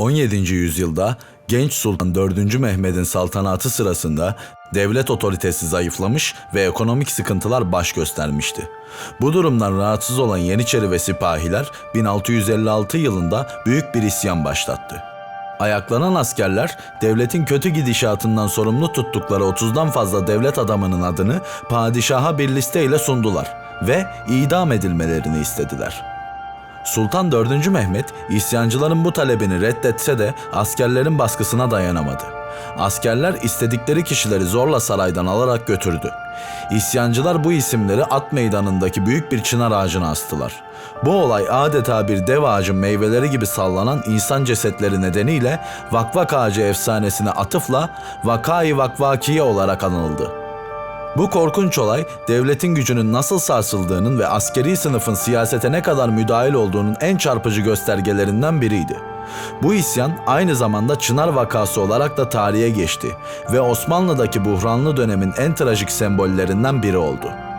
17. yüzyılda genç Sultan 4. Mehmet'in saltanatı sırasında devlet otoritesi zayıflamış ve ekonomik sıkıntılar baş göstermişti. Bu durumdan rahatsız olan Yeniçeri ve sipahiler 1656 yılında büyük bir isyan başlattı. Ayaklanan askerler devletin kötü gidişatından sorumlu tuttukları 30'dan fazla devlet adamının adını padişaha bir listeyle sundular ve idam edilmelerini istediler. Sultan 4. Mehmet isyancıların bu talebini reddetse de askerlerin baskısına dayanamadı. Askerler istedikleri kişileri zorla saraydan alarak götürdü. İsyancılar bu isimleri at meydanındaki büyük bir çınar ağacına astılar. Bu olay adeta bir dev ağacın meyveleri gibi sallanan insan cesetleri nedeniyle vakvak ağacı efsanesine atıfla Vakai Vakvakiye olarak anıldı. Bu korkunç olay devletin gücünün nasıl sarsıldığının ve askeri sınıfın siyasete ne kadar müdahil olduğunun en çarpıcı göstergelerinden biriydi. Bu isyan aynı zamanda Çınar vakası olarak da tarihe geçti ve Osmanlı'daki buhranlı dönemin en trajik sembollerinden biri oldu.